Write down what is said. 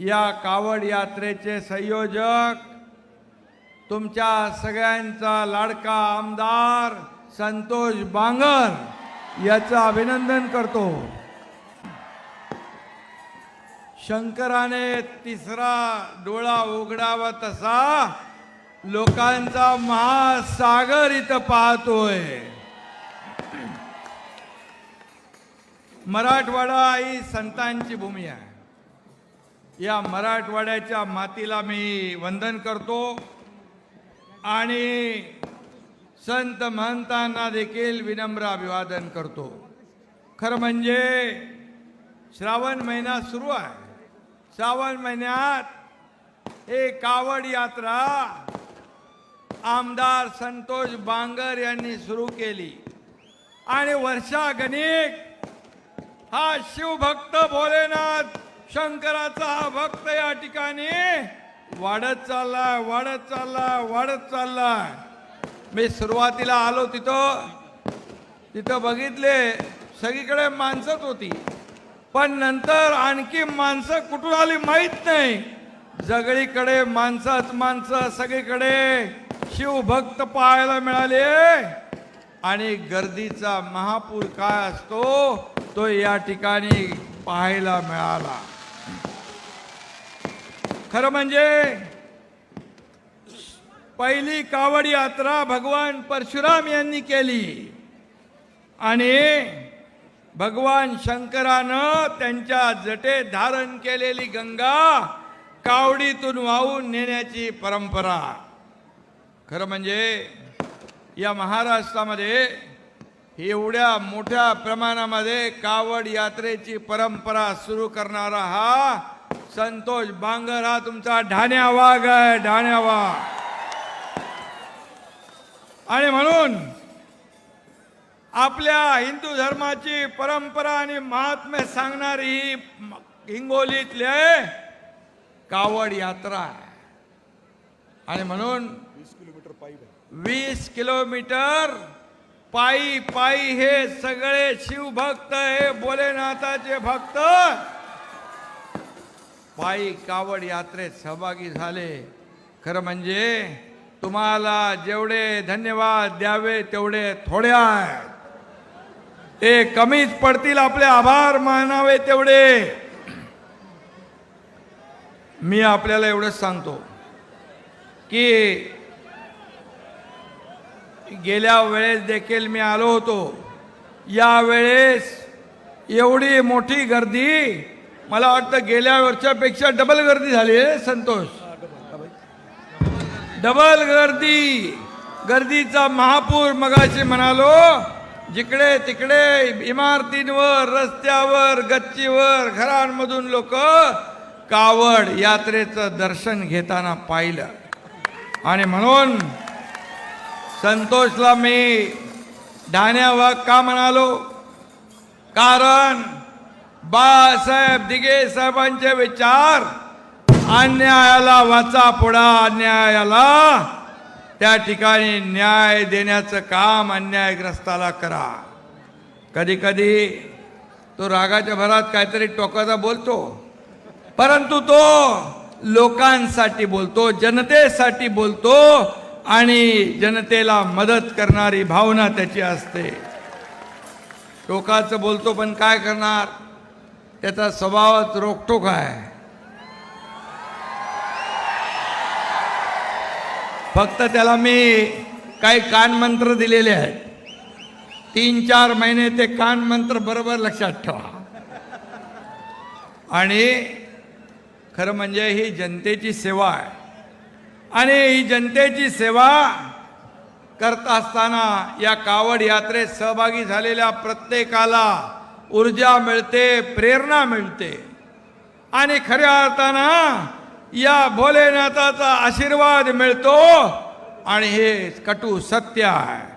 या कावड यात्रेचे संयोजक तुमच्या सगळ्यांचा लाडका आमदार संतोष बांगर याचं अभिनंदन करतो. शंकराने तिसरा डोळा उघडावा तसा लोकांचा महासागर इथं पाहतोय. मराठवाडा ही संतांची भूमी आहे. या मराठवाड्याच्या मातीला मी वंदन करतो. आणि संत महंतांना देखील विनम्र अभिवादन करतो. खरं म्हणजे श्रावण महिना सुरू आहे. श्रावण महिन्यात हे कावड यात्रा आमदार संतोष बांगर यांनी सुरू केली. आणि वर्षा गणिक हा शिवभक्त भोलेनाथ शंकराचा हा भक्त या ठिकाणी वाढत चाललाय वाढत चाललाय वाढत चाललाय. मी सुरुवातीला आलो तिथं तिथं बघितले सगळीकडे माणसंच होती. पण नंतर आणखी माणसं कुठून आली माहीत नाही. जगळीकडे माणसाच माणसं सगळीकडे शिवभक्त पाहायला मिळाले. आणि गर्दीचा महापूर काय असतो तो या ठिकाणी पाहायला मिळाला. खरं म्हणजे पहिली कावड यात्रा भगवान परशुराम यांनी केली. आणि भगवान शंकरानं त्यांच्या जटे धारण केलेली गंगा कावडीतून वाहून नेण्याची परंपरा. खरं म्हणजे या महाराष्ट्रामध्ये एवढ्या मोठ्या प्रमाणामध्ये कावड यात्रेची परंपरा सुरू करणारा हा संतोष बांगर हा तुमचा ढाण्या वाघ आहे ढाण्या वाघ. आणि म्हणून आपल्या हिंदू धर्माची परंपरा आणि महात्म्य सांगणारी ही हिंगोलीतले कावड यात्रा आहे. आणि म्हणून वीस किलोमीटर पायी पायी हे सगळे शिवभक्त हे भोलेनाथाचे भक्त पायी कावड यात्रेत सहभागी झाले. खरं म्हणजे तुम्हाला जेवढे धन्यवाद द्यावे तेवढे थोडे आहेत. ते कमीच पडतील आपले आभार मानावे तेवढे. मी आपल्याला एवढंच सांगतो की गेल्या वेळेस देखील मी आलो होतो. या वेळेस एवढी मोठी गर्दी मला वाटतं गेल्या वर्षापेक्षा डबल गर्दी झाली आहे संतोष. डबल गर्दी. गर्दीचा महापूर मगाशी म्हणालो जिकडे तिकडे इमारतींवर रस्त्यावर गच्चीवर घरांमधून लोक कावड यात्रेचं दर्शन घेताना पाहिलं. आणि म्हणून संतोषला मी ढाण्या वाघ का म्हणालो? कारण बाळासाहेब दिगे साहेबांचे विचार अन्यायाला वाचा पुढा अन्यायाला. त्या ठिकाणी न्याय देण्याचं काम अन्यायग्रस्ताला करा. कधी कधी तो रागाच्या भरात काहीतरी टोकाचा बोलतो परंतु तो लोकांसाठी बोलतो जनतेसाठी बोलतो आणि जनतेला मदत करणारी भावना त्याची असते. टोकाचं बोलतो पण काय करणार? त्याचा स्वभावच रोखटोक आहे. फक्त त्याला मी काही कानमंत्र दिलेले आहेत. तीन चार महिने ते कानमंत्र बरोबर लक्षात ठेवा. आणि खरं म्हणजे ही जनतेची सेवा आहे. आणि ही जनतेची सेवा करत असताना या कावड यात्रेत सहभागी झालेल्या प्रत्येकाला ऊर्जा मिळते प्रेरणा मिळते. आणि खऱ्या अर्थानं या भोलेनाथाचा आशीर्वाद मिळतो आणि हे कटू सत्य आहे.